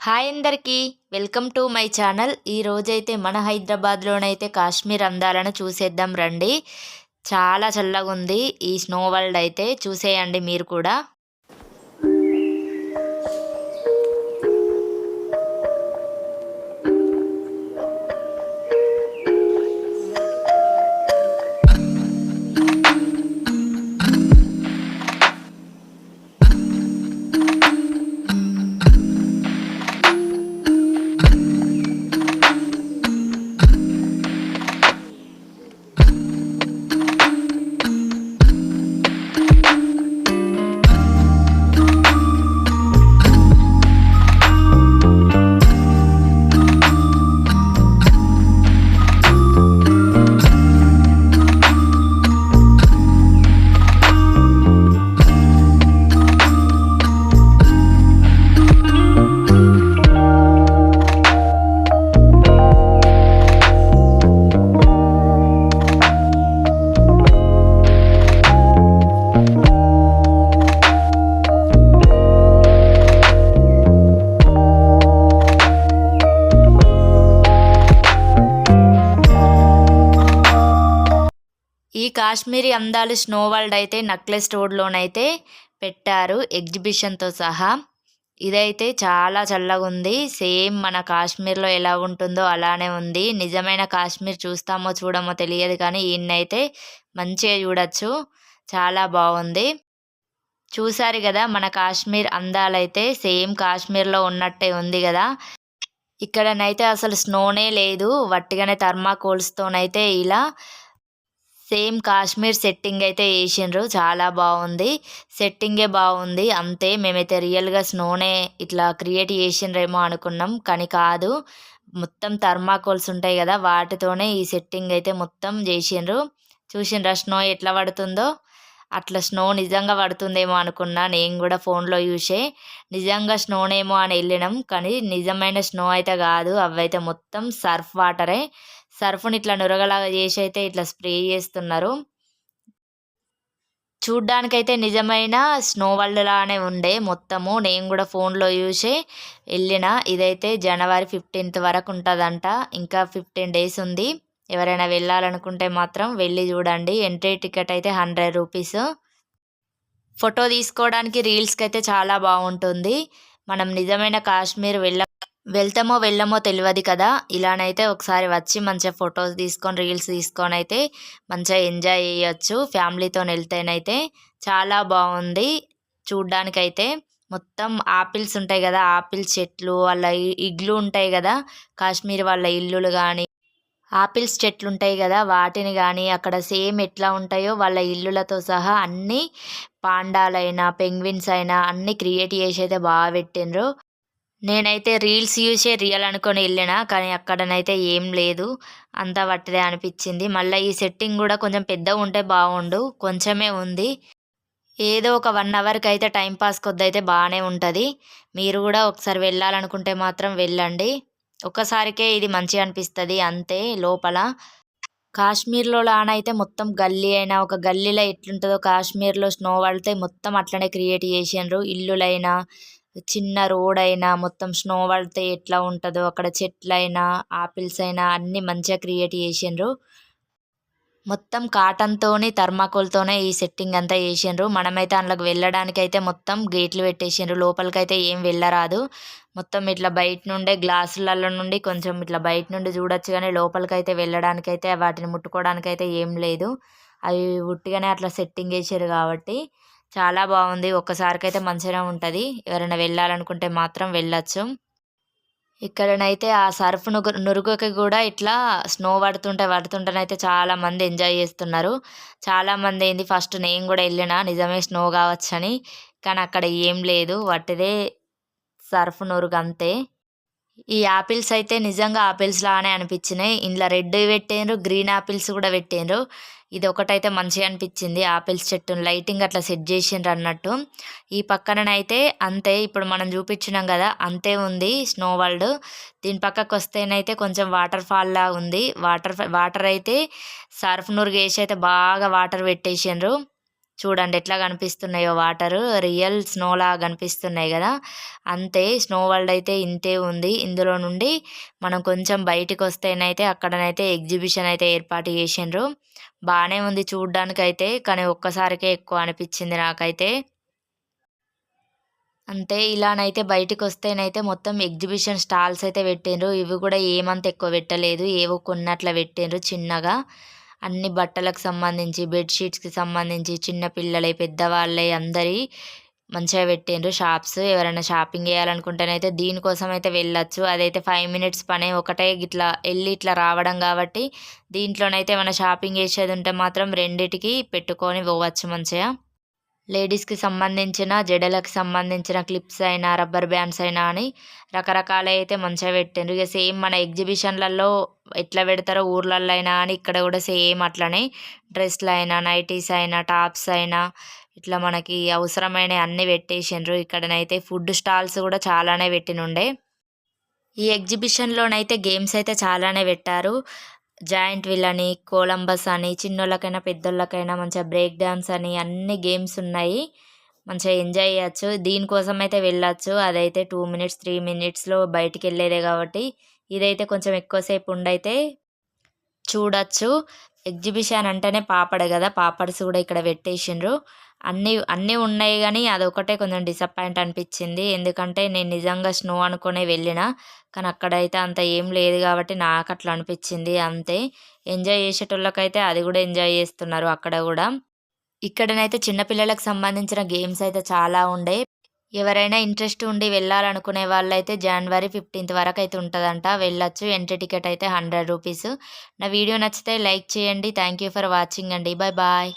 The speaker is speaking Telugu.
హాయ్ అందరికీ. Welcome to my channel. ఈ రోజైతే మన హైదరాబాద్లోనైతే కాశ్మీర్ అందాలను చూసేద్దాం రండి. చాలా చల్లగా ఉంది ఈ స్నో వరల్డ్ అయితే చూసేయండి మీరు కూడా. కాశ్మీరీ అందాలు స్నో వరల్డ్ అయితే నక్లెస్ రోడ్లోనైతే పెట్టారు ఎగ్జిబిషన్తో సహా. ఇదైతే చాలా చల్లగా ఉంది. సేమ్ మన కాశ్మీర్లో ఎలా ఉంటుందో అలానే ఉంది. నిజమైన కాశ్మీర్ చూస్తామో చూడమో తెలియదు కానీ ఈయనైతే మంచిగా చూడొచ్చు. చాలా బాగుంది. చూసారు కదా మన కాశ్మీర్ అందాలైతే సేమ్ కాశ్మీర్లో ఉన్నట్టే ఉంది కదా. ఇక్కడనైతే అసలు స్నోనే లేదు. వట్టిగానే థర్మాకోల్స్తోనైతే ఇలా సేమ్ కాశ్మీర్ సెట్టింగ్ అయితే వేసిండ్రు చాలా బాగుంది. సెట్టింగే బాగుంది. అంతే మేమైతే రియల్గా స్నోనే ఇట్లా క్రియేట్ చేసిండ్రేమో అనుకున్నాం. కానీ కాదు మొత్తం థర్మాకోల్స్ ఉంటాయి కదా వాటితోనే ఈ సెట్టింగ్ అయితే మొత్తం చేసిండ్రు. చూసిండ్రా స్నో ఎట్లా పడుతుందో? అట్లా స్నో నిజంగా పడుతుందేమో అనుకున్నా. నేను కూడా ఫోన్లో చూసే. నిజంగా స్నోనేమో అని వెళ్ళినాం. కానీ నిజమైన స్నో అయితే కాదు. అవైతే మొత్తం సర్ఫ్ వాటరే సర్ఫ్ని ఇట్లా నురగలాగా చేసి అయితే ఇట్లా స్ప్రే చేస్తున్నారు. చూడ్డానికైతే నిజమైన స్నో వరల్డ్ లానే ఉండే మొత్తము. నేను కూడా ఫోన్లో చూసి వెళ్ళిన. ఇదైతే జనవరి ఫిఫ్టీన్త్ వరకు ఉంటుందంట. ఇంకా ఫిఫ్టీన్ డేస్ ఉంది. ఎవరైనా వెళ్ళాలనుకుంటే మాత్రం వెళ్ళి చూడండి. ఎంట్రీ టికెట్ అయితే హండ్రెడ్ రూపీస్. ఫోటో తీసుకోవడానికి రీల్స్కి అయితే చాలా బాగుంటుంది. మనం నిజమైన కాశ్మీర్ వెళ్ళ వెళ్తామో వెళ్ళమో తెలియదు కదా. ఇలానైతే ఒకసారి వచ్చి మంచిగా ఫొటోస్ తీసుకొని రీల్స్ తీసుకొని అయితే మంచిగా ఎంజాయ్ చేయొచ్చు. ఫ్యామిలీతో వెళ్తేనైతే చాలా బాగుంది. చూడ్డానికైతే మొత్తం ఆపిల్స్ ఉంటాయి కదా ఆపిల్స్ చెట్లు వాళ్ళ ఇడ్లు ఉంటాయి కదా కాశ్మీర్ వాళ్ళ ఇల్లులు కానీ ఆపిల్స్ చెట్లు ఉంటాయి కదా వాటిని కానీ అక్కడ సేమ్ ఎట్లా ఉంటాయో వాళ్ళ ఇల్లులతో సహా అన్నీ పాండాలైనా పెంగ్విన్స్ అయినా అన్నీ క్రియేట్ చేసి అయితే బాగా పెట్టిండ్రు. నేనైతే రీల్స్ చూసే రియల్ అనుకొని వెళ్ళిన కానీ అక్కడనైతే ఏం లేదు. అంతా వట్టిదే అనిపించింది. మళ్ళీ ఈ సెట్టింగ్ కూడా కొంచెం పెద్దగా ఉంటే బాగుండు కొంచెమే ఉంది. ఏదో ఒక వన్ అవర్కి అయితే టైంపాస్ కొద్ది అయితే బాగానే ఉంటుంది. మీరు కూడా ఒకసారి వెళ్ళాలనుకుంటే మాత్రం వెళ్ళండి. ఒక్కసారికే ఇది మంచిగా అనిపిస్తుంది అంతే లోపల. కాశ్మీర్లో లానైతే మొత్తం గల్లీ అయినా ఒక గల్లీలో ఎట్లుంటుందో కాశ్మీర్లో స్నో పడితే మొత్తం అట్లనే క్రియేట్ చేసిండ్రు ఇల్లులైనా చిన్న రోడ్ అయినా మొత్తం స్నో పడితే ఎట్లా ఉంటుందో అక్కడ చెట్లైనా ఆపిల్స్ అయినా అన్నీ మంచిగా క్రియేట్ చేసిండ్రు. మొత్తం కాటన్తోని థర్మాకోల్తోనే ఈ సెట్టింగ్ అంతా చేసిండ్రు. మనమైతే అందులోకి వెళ్ళడానికి అయితే మొత్తం గేట్లు పెట్టేసిండ్రు. లోపలికైతే ఏం వెళ్ళరాదు. మొత్తం ఇట్లా బయట నుండే గ్లాసులలో నుండి కొంచెం ఇట్లా బయట నుండి చూడొచ్చు కానీ లోపలికైతే వెళ్ళడానికైతే వాటిని ముట్టుకోవడానికైతే ఏం లేదు. అవి ఉట్టిగానే అట్లా సెట్టింగ్ చేసారు కాబట్టి. చాలా బాగుంది. ఒక్కసారికైతే మంచిగా ఉంటుంది. ఎవరైనా వెళ్ళాలనుకుంటే మాత్రం వెళ్ళచ్చు. ఇక్కడనైతే ఆ సర్ఫ్ నుగు నురుగుకి కూడా ఇట్లా స్నో పడుతుంటే పడుతుంటేనైతే చాలామంది ఎంజాయ్ చేస్తున్నారు. చాలామంది ఏంది ఫస్ట్ నేను కూడా వెళ్ళిన నిజమే స్నో కావచ్చని. కానీ అక్కడ ఏం లేదు. వాటిదే సర్ఫ్ నురుగు అంతే ఈ ఆపిల్స్ అయితే నిజంగా ఆపిల్స్ లానే అనిపించినాయి. ఇంట్లో రెడ్ పెట్టిండ్రు గ్రీన్ ఆపిల్స్ కూడా పెట్టిండ్రు. ఇది ఒకటైతే మంచిగా అనిపించింది ఆపిల్స్ చెట్టును. లైటింగ్ అట్లా సెట్ చేసిండ్రు అన్నట్టు. ఈ పక్కననైతే అంతే ఇప్పుడు మనం చూపించినాం కదా అంతే ఉంది స్నో వరల్డ్. దీని పక్కకు వస్తేనైతే కొంచెం వాటర్ ఫాల్ లా ఉంది. వాటర్ వాటర్ అయితే సర్ఫ్ నూరు వేసి అయితే బాగా వాటర్ పెట్టేసిండ్రు. చూడండి ఎట్లా కనిపిస్తున్నాయో వాటర్. రియల్ స్నోలా కనిపిస్తున్నాయి కదా. అంతే స్నో వరల్డ్ అయితే ఇంతే ఉంది. ఇందులో నుండి మనం కొంచెం బయటికి వస్తేనైతే అక్కడనైతే ఎగ్జిబిషన్ అయితే ఏర్పాటు చేసిండ్రు. బాగానే ఉంది చూడ్డానికైతే కానీ ఒక్కసారికే ఎక్కువ అనిపించింది నాకైతే. అంతే ఇలానైతే బయటకు వస్తేనైతే మొత్తం ఎగ్జిబిషన్ స్టాల్స్ అయితే పెట్టిండ్రు. ఇవి కూడా ఏమంత ఎక్కువ పెట్టలేదు. ఏవో కొన్నట్లా పెట్టిండ్రు చిన్నగా. అన్ని బట్టలకు సంబంధించి బెడ్షీట్స్కి సంబంధించి చిన్న పిల్లలై పెద్దవాళ్ళై అందరి మంచిగా పెట్టిండ్రు. షాప్స్ ఎవరైనా షాపింగ్ చేయాలనుకుంటేనైతే దీనికోసం అయితే వెళ్ళొచ్చు. అదైతే ఫైవ్ మినిట్స్ పనే. ఒకటే ఇట్లా వెళ్ళి ఇట్లా రావడం కాబట్టి దీంట్లోనైతే ఏమైనా షాపింగ్ చేసేది ఉంటే మాత్రం రెండిటికి పెట్టుకొని పోవచ్చు మంచిగా. లేడీస్కి సంబంధించిన జడలకు సంబంధించిన క్లిప్స్ అయినా రబ్బర్ బ్యాండ్స్ అయినా అని రకరకాల అయితే మంచిగా పెట్టిండ్రు. ఇక సేమ్ మన ఎగ్జిబిషన్లలో ఎట్లా పెడతారో ఊర్లలో అయినా అని ఇక్కడ కూడా సేమ్ అట్లనే డ్రెస్లు అయినా నైటీస్ అయినా టాప్స్ అయినా ఇట్లా మనకి అవసరమైన అన్నీ పెట్టేసిండ్రు. ఇక్కడనైతే ఫుడ్ స్టాల్స్ కూడా చాలానే పెట్టినుండే. ఈ ఎగ్జిబిషన్లోనైతే గేమ్స్ అయితే చాలానే పెట్టారు. జాయింట్ వీల్ అని కొలంబస్ అని చిన్నోళ్ళకైనా పెద్దోళ్ళకైనా మంచిగా బ్రేక్ డ్యాన్స్ అని అన్ని గేమ్స్ ఉన్నాయి. మంచిగా ఎంజాయ్ చేయొచ్చు. దీనికోసం అయితే వెళ్ళొచ్చు. అదైతే టూ మినిట్స్ త్రీ మినిట్స్లో బయటికి వెళ్ళేదే కాబట్టి ఇదైతే కొంచెం ఎక్కువసేపు ఉండైతే చూడొచ్చు. ఎగ్జిబిషన్ అంటేనే పాపడ కదా పాపడ్స్ కూడా ఇక్కడ పెట్టేసిండ్రు. అన్నీ అన్నీ ఉన్నాయి కానీ అదొకటే కొంచెం డిసప్పాయింట్ అనిపించింది. ఎందుకంటే నేను నిజంగా స్నో అనుకునే వెళ్ళిన కానీ అక్కడైతే అంత ఏం లేదు కాబట్టి నాకు అట్లా అనిపించింది అంతే. ఎంజాయ్ చేసేటోళ్ళకైతే అది కూడా ఎంజాయ్ చేస్తున్నారు అక్కడ కూడా. ఇక్కడనైతే చిన్నపిల్లలకు సంబంధించిన గేమ్స్ అయితే చాలా ఉండే. ఎవరైనా ఇంట్రెస్ట్ ఉండి వెళ్ళాలనుకునే వాళ్ళైతే జనవరి ఫిఫ్టీన్త్ వరకు అయితే ఉంటుందంట. వెళ్ళొచ్చు. ఎంట్రీ టికెట్ అయితే హండ్రెడ్ రూపీస్ నా వీడియో నచ్చితే లైక్ చేయండి. థ్యాంక్ యూ ఫర్ వాచింగ్ అండి. Bye bye